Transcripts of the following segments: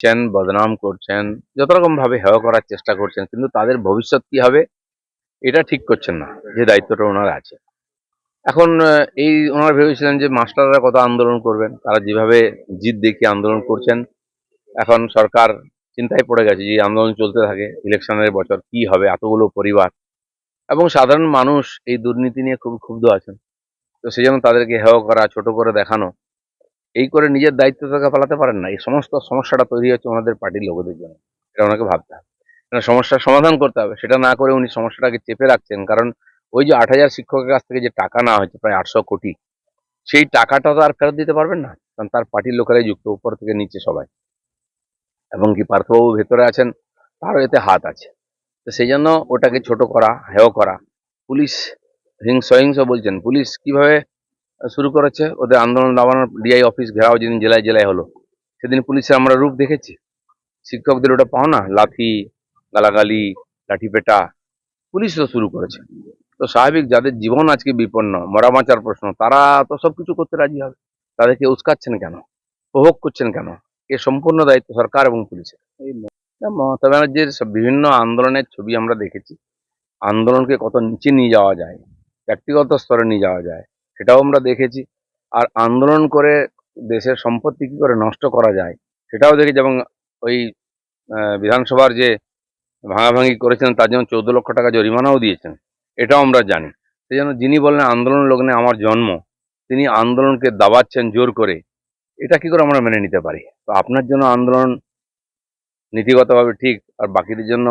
করছেন, বদনাম করছেন, যত রকম ভাবে হেয় করার চেষ্টা করছেন, কিন্তু তাদের ভবিষ্যৎ কি হবে, এটা ঠিক করছেন না, যে দায়িত্বটা ওনার আছে। এখন এই ওনারা ভেবেছিলেন যে মাস্টাররা কত আন্দোলন করবেন, তারা যেভাবে জিত দেখিয়ে আন্দোলন করছেন, এখন সরকার চিন্তায় পড়ে গেছে যে আন্দোলন চলতে থাকে, ইলেকশনের বছর কি হবে, এতগুলো পরিবার, এবং সাধারণ মানুষ এই দুর্নীতি নিয়ে খুব ক্ষুব্ধ আছেন। তো সেই জন্য তাদেরকে হেয় করা, ছোট করে দেখানো এই করে নিজের দায়িত্ব থেকে পালাতে পারেন না। এই সমস্ত সমস্যাটা তৈরি হচ্ছে ওনাদের পার্টির লোকেদের জন্য। এটা ওনাকে ভাবতে হবে। সমস্যার সমাধান করতে হবে। সেটা না করে উনি সমস্যাটাকে চেপে রাখছেন। কারণ ওই যে আট হাজার শিক্ষকের কাছ থেকে যে টাকা নেওয়া হয়েছে, প্রায় আটশো কোটি, সেই টাকাটা তো আর ফেরত দিতে পারবেন না। কারণ তার পার্টির লোকেরাই যুক্ত উপর থেকে নিচে সবাই। এবং কি পার্থবাবু ভেতরে আছেন, তারও এতে হাত আছে। তো সেই জন্য ওটাকে ছোট করা, হেয় করা। পুলিশ হিংস হিংস বলছেন। পুলিশ কীভাবে শুরু করেছে। ওদের আন্দোলন দাবানোর ডিআই অফিস ঘেরাও যেদিন জেলায় জেলায় হলো, সেদিন পুলিশের আমরা রূপ দেখেছি। শিক্ষকদের ওটা পাও না লাথি, গালাগালি, লাঠিপেটা, পুলিশ তো শুরু করেছে। তো স্বাভাবিক যাদের জীবন আজকে বিপন্ন, মরা বাঁচার প্রশ্ন, তারা তো সব কিছু করতে রাজি হবে। তাদেরকে উস্কাচ্ছেন কেন? উপভোগ করছেন কেন? এ সম্পূর্ণ দায়িত্ব সরকার এবং পুলিশের। মমতা ব্যানার্জির বিভিন্ন আন্দোলনের ছবি আমরা দেখেছি। আন্দোলনকে কত নিচে নিয়ে যাওয়া যায়, ব্যক্তিগত স্তরে নিয়ে যাওয়া যায় সেটাও আমরা দেখেছি। আর আন্দোলন করে দেশের সম্পত্তি কি করে নষ্ট করা যায়, সেটাও দেখেছি এবং ওই বিধানসভার যে ভাঙাভাঙি করেছেন তার জন্য চৌদ্দ লক্ষ টাকা জরিমানাও দিয়েছেন, এটাও আমরা জানি। সেই জন্য যিনি বললেন আন্দোলন লগ্নে আমার জন্ম, তিনি আন্দোলনকে দাবাচ্ছেন জোর করে, এটা কি করে আমরা মেনে নিতে পারি? তো আপনার জন্য আন্দোলন নীতিগতভাবে ঠিক আর বাকিদের জন্য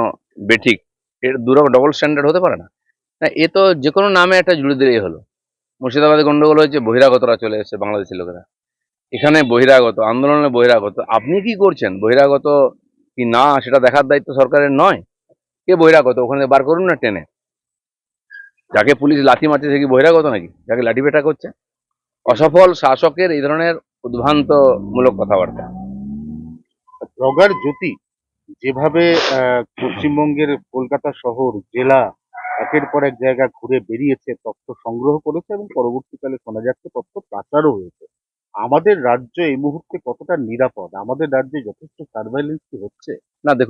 বেঠিক, এর দুরকম ডবল স্ট্যান্ডার্ড হতে পারে না? না, এ তো যে কোনো নামে একটা জুড়ে দিলেই হলো। মুর্শিদাবাদে গন্ডগোল হয়েছে, বহিরাগতরা চলে এসেছে বাংলাদেশের লোকেরা। এখানে বহিরাগত, আন্দোলনে বহিরাগত, আপনি কি করছেন? বহিরাগত কি না, সেটা দেখার দায়িত্ব সরকারের নয়? কে বহিরাগত? ওখানে বার করুন না টেনে। যাকে পুলিশ লাথি মারছে, সে কি বহিরাগত নাকি? যাকে লাঠি পেটা করছে? অসফল শাসকের এই ধরনের উদ্ভ্রান্ত মূলক কথাবার্তা। ব্লগার জ্যোতি, যেভাবে পশ্চিমবঙ্গের কলকাতা শহর, জেলা একের পর এক জায়গা ঘুরে বেরিয়েছে, তথ্য সংগ্রহ করেছে এবং পরবর্তীকালে শোনা যাচ্ছে তথ্য পাচারও হয়েছে। আমাদের রাজ্য এই মুহূর্তে কতটা নিরাপদ? আমাদের রাজ্যে যথেষ্ট সার্ভাইলেন্স কি হচ্ছে? না, দেখুন